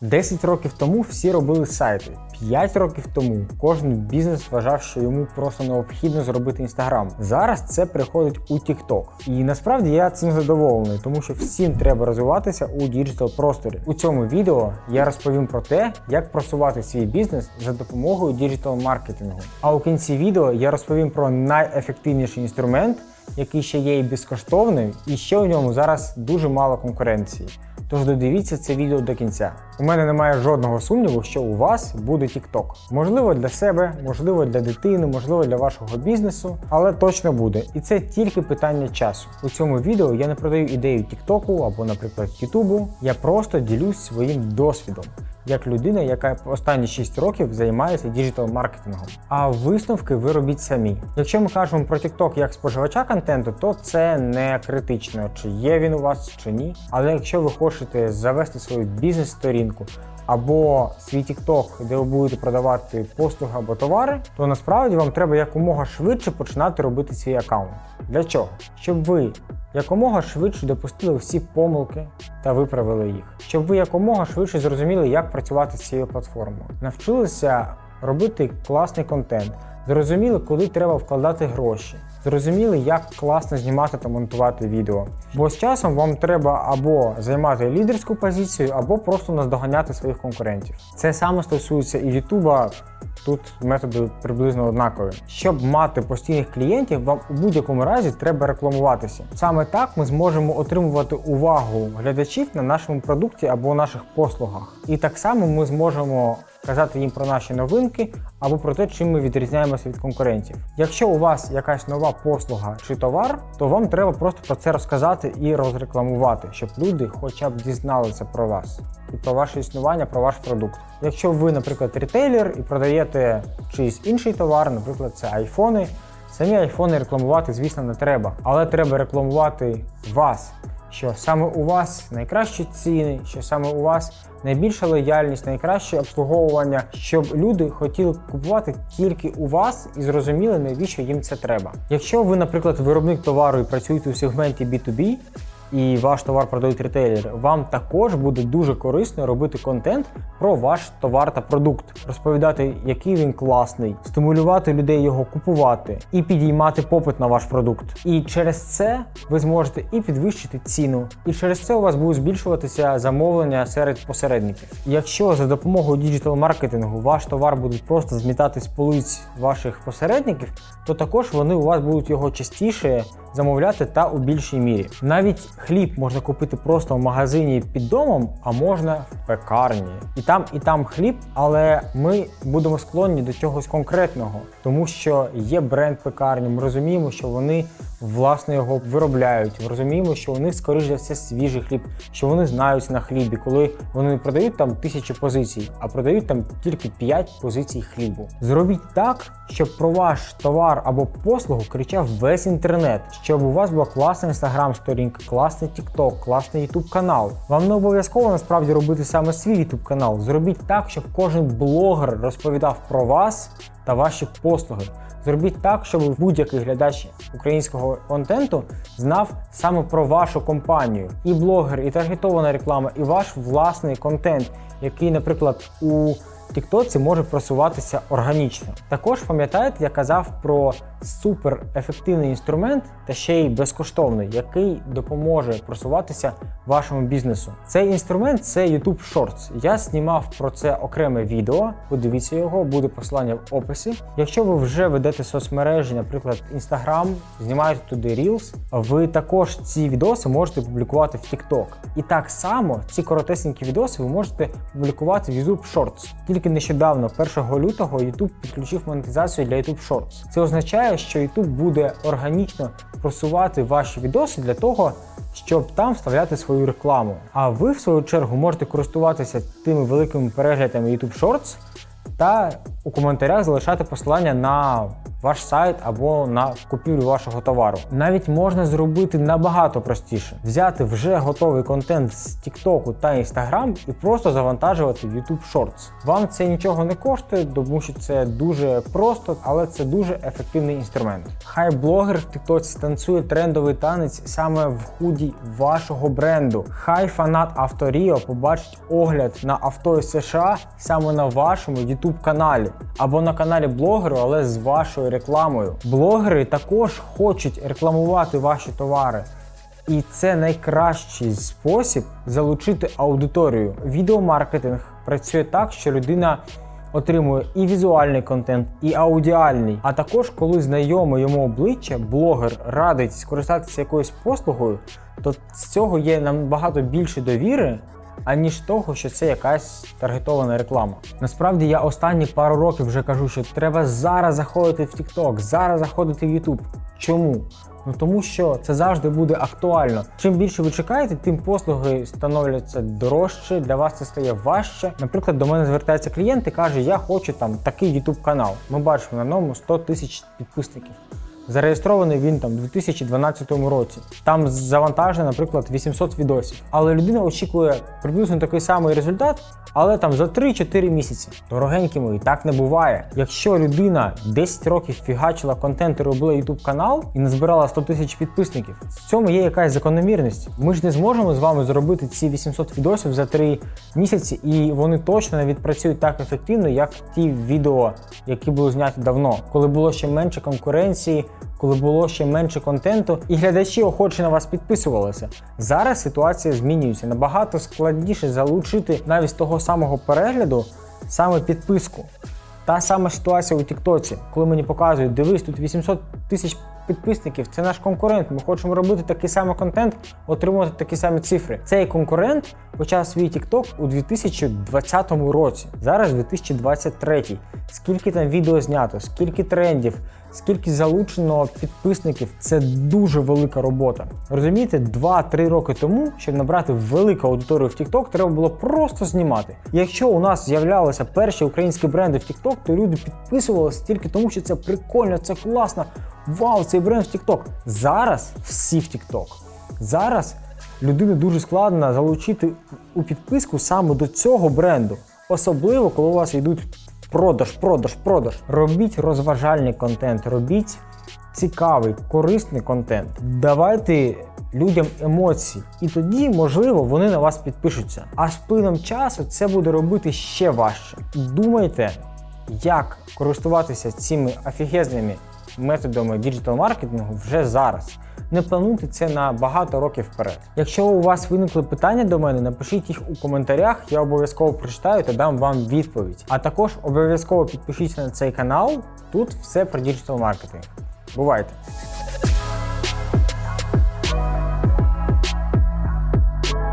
10 років тому всі робили сайти. 5 років тому кожен бізнес вважав, що йому просто необхідно зробити інстаграм. Зараз це приходить у TikTok. І насправді я цим задоволений, тому що всім треба розвиватися у діджитал просторі. У цьому відео я розповім про те, як просувати свій бізнес за допомогою діджитал маркетингу. А у кінці відео я розповім про найефективніший інструмент, який ще є і безкоштовним, і ще у ньому зараз дуже мало конкуренції. Тож додивіться це відео до кінця. У мене немає жодного сумніву, що у вас буде TikTok. Можливо, для себе, можливо, для дитини, можливо, для вашого бізнесу, але точно буде. І це тільки питання часу. У цьому відео я не продаю ідею TikTok або, наприклад, YouTube. Я просто ділюсь своїм досвідом. Як людина, яка останні 6 років займається діджитал маркетингом. А висновки ви робіть самі. Якщо ми кажемо про TikTok як споживача контенту, то це не критично, чи є він у вас чи ні. Але якщо ви хочете завести свою бізнес-сторінку або свій TikTok, де ви будете продавати послуги або товари, то насправді вам треба якомога швидше починати робити свій аккаунт. Для чого? Щоб ви якомога швидше допустили всі помилки та виправили їх, щоб ви якомога швидше зрозуміли, як працювати з цією платформою, навчилися робити класний контент, зрозуміли, коли треба вкладати гроші, зрозуміли, як класно знімати та монтувати відео. Бо з часом вам треба або займати лідерську позицію, або просто наздоганяти своїх конкурентів. Це саме стосується і Ютуба. Тут методи приблизно однакові. Щоб мати постійних клієнтів, вам у будь-якому разі треба рекламуватися. Саме так ми зможемо отримувати увагу глядачів на нашому продукті або наших послугах. І так само ми зможемо казати їм про наші новинки або про те, чим ми відрізняємося від конкурентів. Якщо у вас якась нова послуга чи товар, то вам треба просто про це розказати і розрекламувати, щоб люди хоча б дізналися про вас і про ваше існування, про ваш продукт. Якщо ви, наприклад, рітейлер і продаєте чийсь інший товар, наприклад, це айфони. Самі айфони рекламувати, звісно, не треба, але треба рекламувати вас. Що саме у вас найкращі ціни, що саме у вас найбільша лояльність, найкраще обслуговування, щоб люди хотіли купувати тільки у вас і зрозуміли, навіщо їм це треба. Якщо ви, наприклад, виробник товару і працюєте у сегменті B2B, і ваш товар продають ретейлери, вам також буде дуже корисно робити контент про ваш товар та продукт, розповідати, який він класний, стимулювати людей його купувати і підіймати попит на ваш продукт. І через це ви зможете і підвищити ціну, і через це у вас будуть збільшуватися замовлення серед посередників. Якщо за допомогою діджитал маркетингу ваш товар буде просто змітати з полиць ваших посередників, то також вони у вас будуть його частіше замовляти та у більшій мірі. Навіть хліб можна купити просто в магазині під домом, а можна в пекарні. І там, і там хліб, але ми будемо склонні до чогось конкретного, тому що є бренд пекарні. Ми розуміємо, що вони власне його виробляють. Ми розуміємо, що у них скоріш за все свіжий хліб, що вони знаються на хлібі, коли вони не продають там тисячі позицій, а продають там тільки 5 позицій хлібу. Зробіть так, щоб про ваш товар або послугу кричав весь інтернет, щоб у вас була класна інстаграм-сторінка, класний TikTok, класний ютуб канал. Вам не обов'язково насправді робити саме свій ютуб канал. Зробіть так, щоб кожен блогер розповідав про вас та ваші послуги. Зробіть так, щоб будь-який глядач українського контенту знав саме про вашу компанію. І блогер, і таргетована реклама, і ваш власний контент, який, наприклад, у Тіктоці може просуватися органічно. Також пам'ятаєте, я казав про супер ефективний інструмент та ще й безкоштовний, який допоможе просуватися вашому бізнесу. Цей інструмент це YouTube Shorts. Я знімав про це окреме відео. Подивіться його, буде посилання в описі. Якщо ви вже ведете соцмережі, наприклад, Instagram, знімаєте туди Reels, ви також ці відоси можете публікувати в TikTok. І так само ці коротесенькі відоси ви можете публікувати в YouTube Shorts. Тільки нещодавно, 1 лютого, YouTube підключив монетизацію для YouTube Shorts. Це означає, що YouTube буде органічно просувати ваші відоси для того, щоб там вставляти свою рекламу. А ви, в свою чергу, можете користуватися тими великими переглядами YouTube Shorts та у коментарях залишати посилання на ваш сайт або на купівлю вашого товару. Навіть можна зробити набагато простіше: взяти вже готовий контент з TikTok та Instagram і просто завантажувати YouTube Shorts. Вам це нічого не коштує, тому що це дуже просто, але це дуже ефективний інструмент. Хай блогер в TikTok танцює трендовий танець саме в худі вашого бренду. Хай фанат Авторіо побачить огляд на авто з США саме на вашому YouTube каналі або на каналі блогеру, але з вашою рекламою. Блогери також хочуть рекламувати ваші товари. І це найкращий спосіб залучити аудиторію. Відеомаркетинг працює так, що людина отримує і візуальний контент, і аудіальний. А також, коли знайоме йому обличчя, блогер радить скористатися якоюсь послугою, то з цього є набагато більше довіри. Аніж того, що це якась таргетована реклама. Насправді я останні пару років вже кажу, що треба зараз заходити в TikTok, зараз заходити в YouTube. Чому? Ну тому що це завжди буде актуально. Чим більше ви чекаєте, тим послуги становляться дорожче, для вас це стає важче. Наприклад, до мене звертається клієнт і каже, я хочу там такий YouTube канал. Ми бачимо на ньому 100 тисяч підписників. Зареєстрований він там у 2012 році. Там завантажено, наприклад, 800 відосів. Але людина очікує приблизно такий самий результат, але там за 3-4 місяці. Дорогенькі мої, так не буває. Якщо людина 10 років фігачила контент і робила YouTube канал і назбирала 100 тисяч підписників, в цьому є якась закономірність. Ми ж не зможемо з вами зробити ці 800 відосів за 3 місяці, і вони точно не відпрацюють так ефективно, як ті відео, які були зняті давно, коли було ще менше конкуренції коли було ще менше контенту, і глядачі охоче на вас підписувалися. Зараз ситуація змінюється. Набагато складніше залучити навіть з того самого перегляду саме підписку. Та сама ситуація у Тіктоці, коли мені показують, дивись, тут 800 тисяч підписників, це наш конкурент. Ми хочемо робити такий самий контент, отримувати такі самі цифри. Цей конкурент почав свій TikTok у 2020 році, зараз 2023. Скільки там відео знято, скільки трендів, скільки залучено підписників це дуже велика робота. Розумієте, 2-3 роки тому, щоб набрати велику аудиторію в TikTok, треба було просто знімати. Якщо у нас з'являлися перші українські бренди в TikTok, то люди підписувалися тільки тому, що це прикольно, це класно. Вау, цей бренд в TikTok. Зараз всі в TikTok. Зараз людину дуже складно залучити у підписку саме до цього бренду. Особливо, коли у вас йдуть продаж, продаж, продаж. Робіть розважальний контент, робіть цікавий, корисний контент. Давайте людям емоції, і тоді, можливо, вони на вас підпишуться. А з плином часу це буде робити ще важче. Думайте, як користуватися цими офігезними методами діджитал-маркетингу вже зараз. Не плануйте це на багато років вперед. Якщо у вас виникли питання до мене, напишіть їх у коментарях, я обов'язково прочитаю та дам вам відповідь. А також обов'язково підпишіться на цей канал. Тут все про діджитал маркетинг. Бувайте!